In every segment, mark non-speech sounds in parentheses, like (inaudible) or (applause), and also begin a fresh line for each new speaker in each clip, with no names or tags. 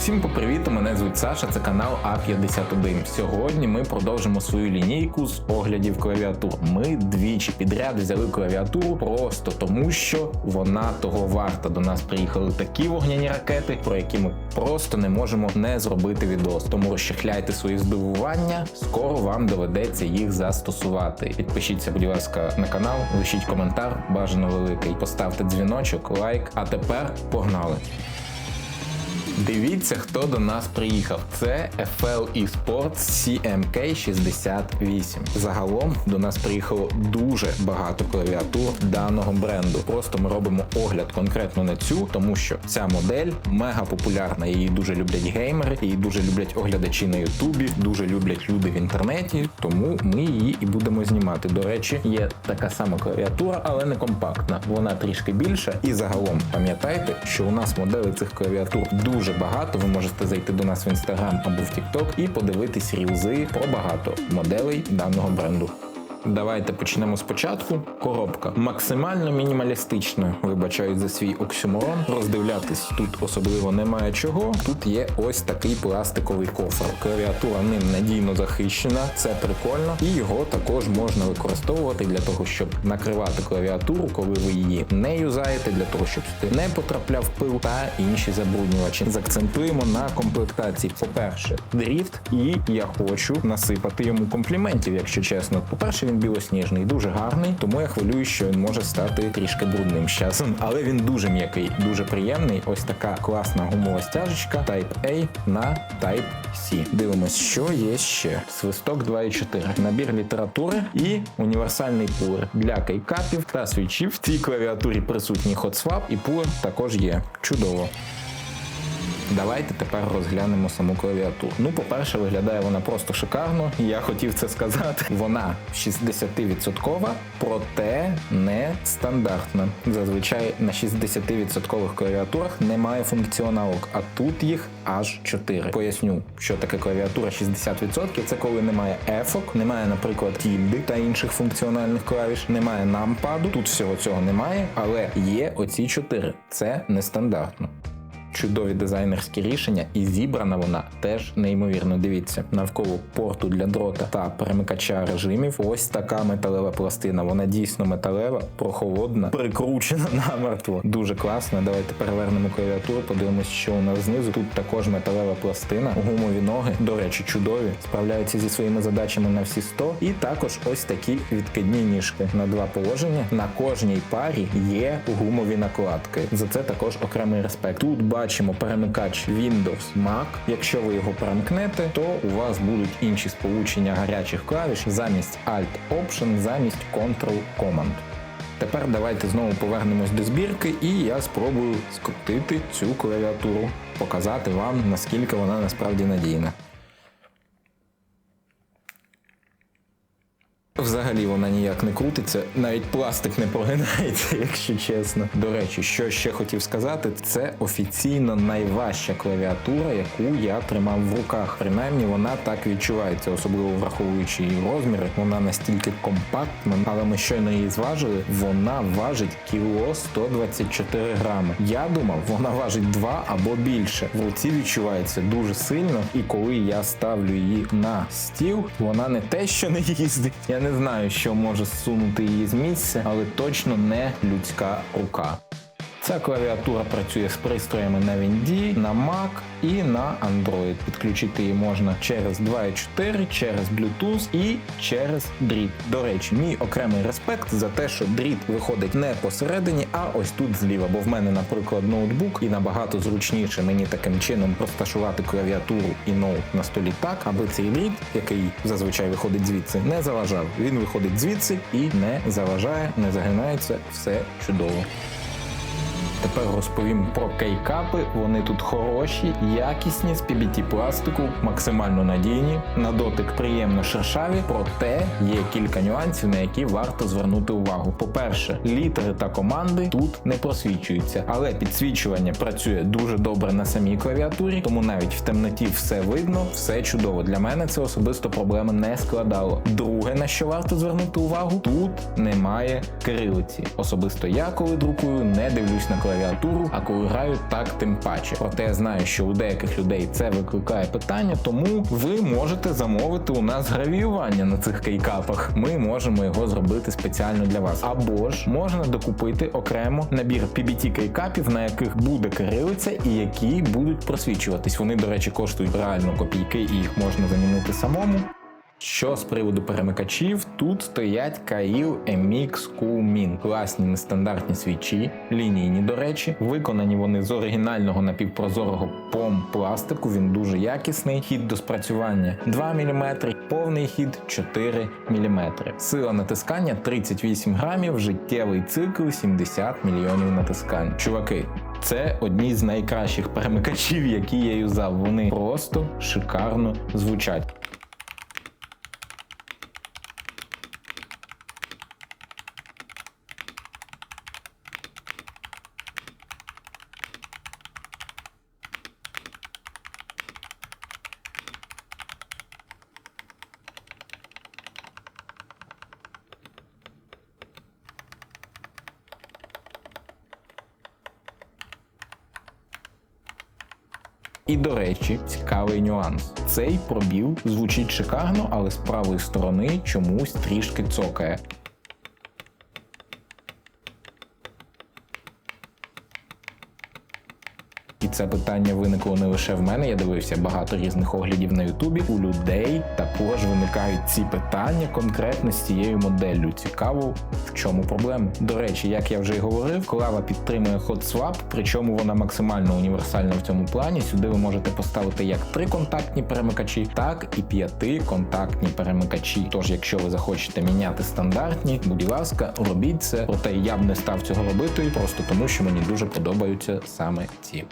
Усім попривіт, мене звуть Саша, це канал А51. Сьогодні ми продовжимо свою лінійку з оглядів клавіатур. Ми двічі підряд взяли клавіатуру просто тому, що вона того варта. До нас приїхали такі вогняні ракети, про які ми просто не можемо не зробити відос. Тому розчехляйте свої здивування. Скоро вам доведеться їх застосувати. Підпишіться, будь ласка, на канал, лишіть коментар, бажано великий. Поставте дзвіночок, лайк. А тепер погнали! Дивіться, хто до нас приїхав. Це FL eSports CMK68. Загалом до нас приїхало дуже багато клавіатур даного бренду. Просто ми робимо огляд конкретно на цю, тому що ця модель мега популярна. Її дуже люблять геймери, її дуже люблять оглядачі на Ютубі, дуже люблять люди в інтернеті. Тому ми її і будемо знімати. До речі, є така сама клавіатура, але не компактна. Вона трішки більша. І загалом пам'ятайте, що у нас моделей цих клавіатур дуже багато. Ви можете зайти до нас в інстаграм або в Тікток і подивитись рілзи про багато моделей даного бренду. Давайте почнемо спочатку. Коробка максимально мінімалістична. Вибачаю за свій оксюморон. Роздивлятись тут особливо немає чого. Тут є ось такий пластиковий кофр. Клавіатура ним надійно захищена, це прикольно, і його також можна використовувати для того, щоб накривати клавіатуру, коли ви її не юзаєте, для того, щоб сюди не потрапляв пил та інші забруднювачі. Закцентуємо на комплектації. По-перше, дріфт, і я хочу насипати йому компліментів, якщо чесно. По-перше, він білосніжний, дуже гарний, тому я хвилюю, що він може стати трішки брудним з часом. Але він дуже м'який, дуже приємний. Ось така класна гумова стяжечка Type A на Type C. Дивимось, що є ще. Свисток 2.4, набір літератури і універсальний пулер для кейкапів та свічів. В цій клавіатурі присутній хотсвап і пулер також є. Чудово. Давайте тепер розглянемо саму клавіатуру. Ну, по-перше, виглядає вона просто шикарно. Я хотів це сказати. Вона 60%, проте не стандартна. Зазвичай на 60% клавіатурах немає функціоналок, а тут їх аж 4. Поясню, що таке клавіатура 60%. Це коли немає ефок, немає, наприклад, тільди та інших функціональних клавіш, немає нампаду. Тут всього цього немає, але є оці 4. Це нестандартно чудові дизайнерські рішення, і зібрана вона теж неймовірно. Дивіться, навколо порту для дрота та перемикача режимів. Ось така металева пластина. Вона дійсно металева, прохолодна, прикручена намертво. Дуже класно. Давайте перевернемо клавіатуру, подивимось, що у нас знизу. Тут також металева пластина, гумові ноги, до речі, чудові, справляються зі своїми задачами на всі 100. І також ось такі відкидні ніжки на два положення. На кожній парі є гумові накладки. За це також окремий респект. Тут бачимо перемикач Windows Mac. Якщо ви його перемкнете, то у вас будуть інші сполучення гарячих клавіш замість Alt Option, замість Ctrl Command. Тепер давайте знову повернемось до збірки, і я спробую скрутити цю клавіатуру, показати вам наскільки вона насправді надійна. Взагалі вона ніяк не крутиться, навіть пластик не прогинається, (laughs) якщо чесно. До речі, що ще хотів сказати, це офіційно найважча клавіатура, яку я тримав в руках. Принаймні вона так відчувається, особливо враховуючи її розміри. Вона настільки компактна, але ми щойно її зважили. Вона важить кіло 124 грами. Я думав, вона важить 2 або більше. В руці відчувається дуже сильно, і коли я ставлю її на стіл, вона не те, що не їздить. Я не знаю, що може зсунути її з місця, але точно не людська рука. Ця клавіатура працює з пристроями на Windows, на Mac і на Android. Підключити її можна через 2.4, через Bluetooth і через дріт. До речі, мій окремий респект за те, що дріт виходить не посередині, а ось тут зліва. Бо в мене, наприклад, ноутбук, і набагато зручніше мені таким чином розташувати клавіатуру і ноут на столі так, аби цей дріт, який зазвичай виходить звідси, не заважав. Він виходить звідси і не заважає, не загинається, все чудово. Тепер розповім про кейкапи. Вони тут хороші, якісні з PBT пластику, максимально надійні, на дотик приємно шершаві, проте є кілька нюансів, на які варто звернути увагу. По-перше, літери та команди тут не просвічуються, але підсвічування працює дуже добре на самій клавіатурі, тому навіть в темноті все видно, все чудово. Для мене це особисто проблеми не складало. Друге, на що варто звернути увагу, тут немає кирилиці. Особисто я, коли друкую, не дивлюсь на клавіатуру клавіатуру, а коли грають, так тим паче. Проте я знаю, що у деяких людей це викликає питання, тому ви можете замовити у нас гравіювання на цих кейкапах. Ми можемо його зробити спеціально для вас. Або ж можна докупити окремо набір PBT кейкапів, на яких буде кирилиця і які будуть просвічуватись. Вони, до речі, коштують реально копійки, і їх можна замінити самому. Що з приводу перемикачів, тут стоять Kail MX Min. Класні нестандартні свічі, лінійні, до речі. Виконані вони з оригінального напівпрозорого пом пластику. Він дуже якісний. Хід до спрацювання 2 мм, повний хід 4 мм. Сила натискання 38 грамів, життєвий цикл 70 мільйонів натискань. Чуваки, це одні з найкращих перемикачів, які я юзав. Вони просто шикарно звучать. І до речі, цікавий нюанс. Цей пробіл звучить шикарно, але з правої сторони чомусь трішки цокає. Це питання виникло не лише в мене. Я дивився багато різних оглядів на Ютубі. У людей також виникають ці питання конкретно з цією моделлю. Цікаво, в чому проблема. До речі, як я вже й говорив, клава підтримує Hot Swap, причому вона максимально універсальна в цьому плані. Сюди ви можете поставити як триконтактні перемикачі, так і п'ятиконтактні перемикачі. Тож, якщо ви захочете міняти стандартні, будь ласка, робіть це. Проте я б не став цього робити, просто тому що мені дуже подобаються саме ці.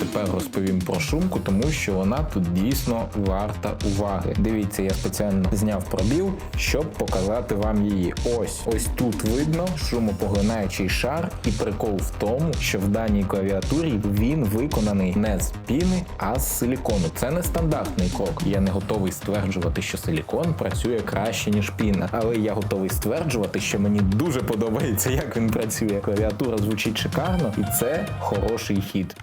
Тепер розповім про шумку, тому що вона тут дійсно варта уваги. Dивіться, я спеціально зняв пробіл, щоб показати вам її. Ось ось тут видно шумопоглинаючий шар, і прикол в тому, що в даній клавіатурі він виконаний не з піни, а з силікону. Це не стандартний крок. Я не готовий стверджувати, що силікон працює краще ніж піна, але я готовий стверджувати, що мені дуже подобається, як він працює. Клавіатура звучить шикарно, і це хороший хід.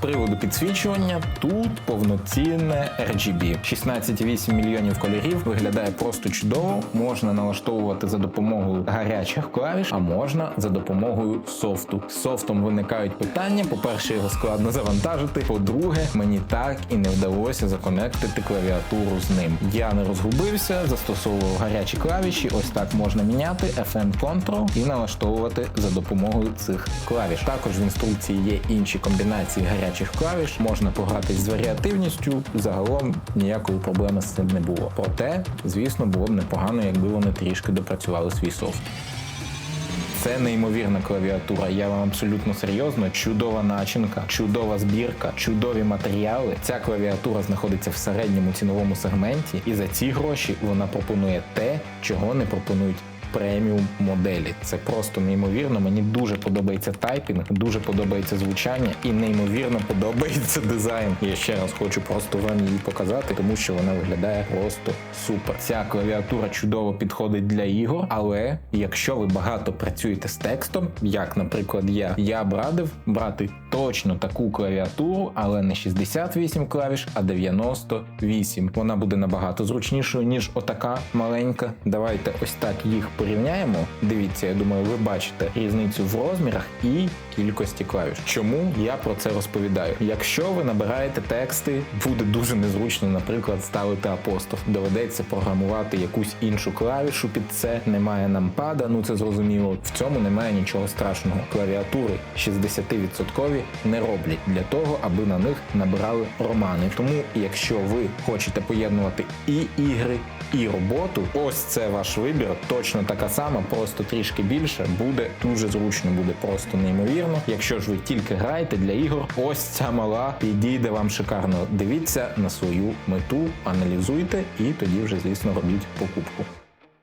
Приводу підсвічування тут повноцінне RGB. 16,8 мільйонів кольорів виглядає просто чудово. Можна налаштовувати за допомогою гарячих клавіш, а можна за допомогою софту. З софтом виникають питання. По-перше, його складно завантажити. По-друге, мені так і не вдалося законектити клавіатуру з ним. Я не розгубився, застосовував гарячі клавіші. Ось так можна міняти FM Control і налаштовувати за допомогою цих клавіш. Також в інструкції є інші комбінації гарячих клавіш, можна погратись з варіативністю. Загалом ніякої проблеми з цим не було. Проте, звісно, було б непогано, якби вони трішки допрацювали свій софт. Це неймовірна клавіатура. Я вам абсолютно серйозно. Чудова начинка, чудова збірка, чудові матеріали. Ця клавіатура знаходиться в середньому ціновому сегменті, і за ці гроші вона пропонує те, чого не пропонують. Преміум моделі це просто неймовірно. Мені дуже подобається тайпінг, дуже подобається звучання і неймовірно подобається дизайн. Я ще раз хочу просто вам її показати, тому що вона виглядає просто супер. Ця клавіатура чудово підходить для ігор, але якщо ви багато працюєте з текстом, як, наприклад, я, я б радив брати точно таку клавіатуру, але не 68 клавіш, а 98. Вона буде набагато зручнішою, ніж отака маленька. Давайте ось так їх порівняємо. Дивіться, я думаю, ви бачите різницю в розмірах і кількості клавіш. Чому я про це розповідаю? Якщо ви набираєте тексти, буде дуже незручно, наприклад, ставити апостроф. Доведеться програмувати якусь іншу клавішу під це. Немає нампада, ну це зрозуміло. В цьому немає нічого страшного. Клавіатури 60% не роблять для того, аби на них набирали романи. Тому, якщо ви хочете поєднувати і ігри, і роботу, ось це ваш вибір. Точно така сама, просто трішки більше. Буде дуже зручно, буде просто неймовірно. Якщо ж ви тільки граєте для ігор, ось ця мала підійде вам шикарно. Дивіться на свою мету, аналізуйте і тоді вже, звісно, робіть покупку.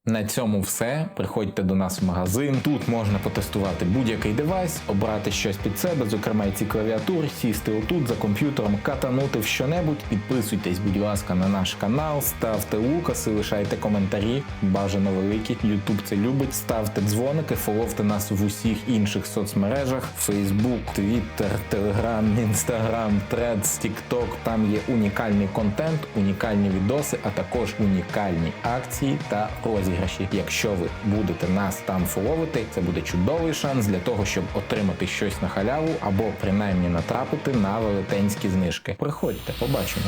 На цьому все. Приходьте до нас в магазин. Тут можна потестувати будь-який девайс, обрати щось під себе, зокрема і ці клавіатури, сісти отут за комп'ютером, катанути в щонебудь. Підписуйтесь, будь ласка, на наш канал, ставте лукаси, лишайте коментарі. Бажано великі. Ютуб це любить. Ставте дзвоники, фоловте нас в усіх інших соцмережах: Facebook, Twitter, Telegram, Instagram, Threads, TikTok. Там є унікальний контент, унікальні відоси, а також унікальні акції та розіграші. Якщо ви будете нас там фоловити, це буде чудовий шанс для того, щоб отримати щось на халяву або принаймні натрапити на велетенські знижки. Приходьте, побачимо.